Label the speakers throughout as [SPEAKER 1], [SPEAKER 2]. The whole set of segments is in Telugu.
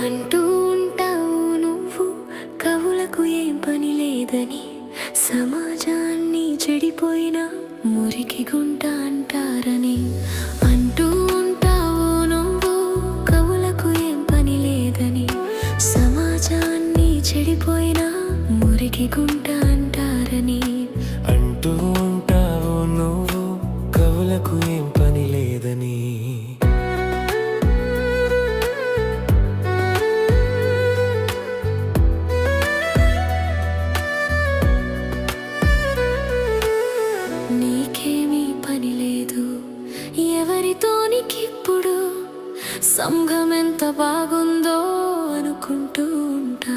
[SPEAKER 1] అంటూ ఉంటావు నువ్వు కవులకు ఏం పని లేదని. సమాజాన్ని చెడిపోయిన మురికి గుంటాను. చెడిపోయిన మురికి గుంట అంటారని.
[SPEAKER 2] అంటూ ఉంటావు నువ్వు కవులకు ఏం పని లేదని.
[SPEAKER 1] నీకేమీ పని లేదు ఎవరితో నీకిప్పుడు సంఘం ఎంత బాగుందో అనుకుంటూ ఉంటావు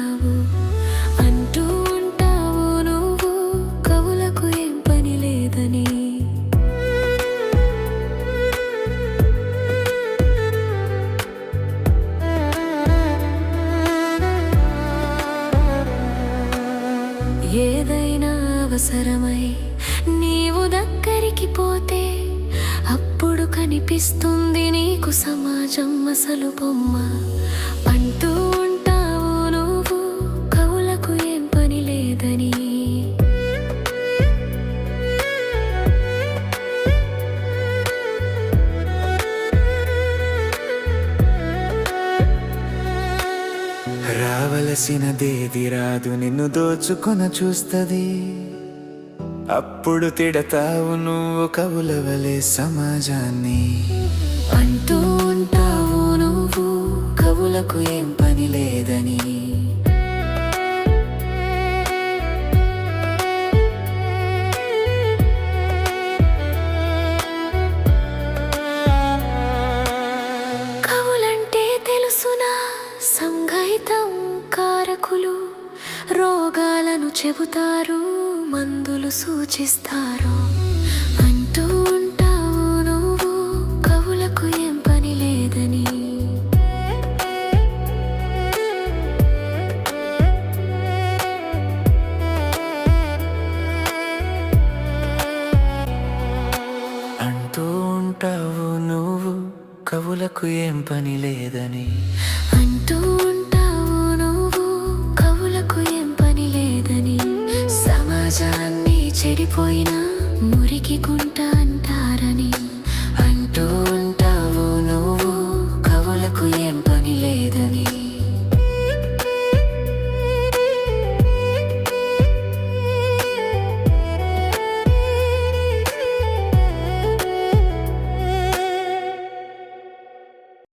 [SPEAKER 1] అవసరమై నీవు దగ్గరికి పోతే అప్పుడు కనిపిస్తుంది నీకు సమాజం అసలు బొమ్మ. అంటూ ఉంటావు నువ్వు కవులకు ఏం పని లేదని.
[SPEAKER 2] రావలసినదేది రాదు నిన్ను దోచుకొన చూస్తది. అప్పుడు తిడతావు నువ్వు కవులవలే సమాజాన్ని.
[SPEAKER 1] అంటూ ఉంటావు నువ్వు కవులకు ఏం పని లేదని. కవులంటే తెలుసునా సంగీతం కారకులు రోగాలను చెబుతారు. మందులు సూచిస్తారు? అంటూ ఉంటావు నువ్వు కవులకు ఏం పని లేదని.
[SPEAKER 2] అంటూ ఉంటావు నువ్వు కవులకు ఏం పని లేదని.
[SPEAKER 1] చెడిపోయిన మురికి గుంట అంటారని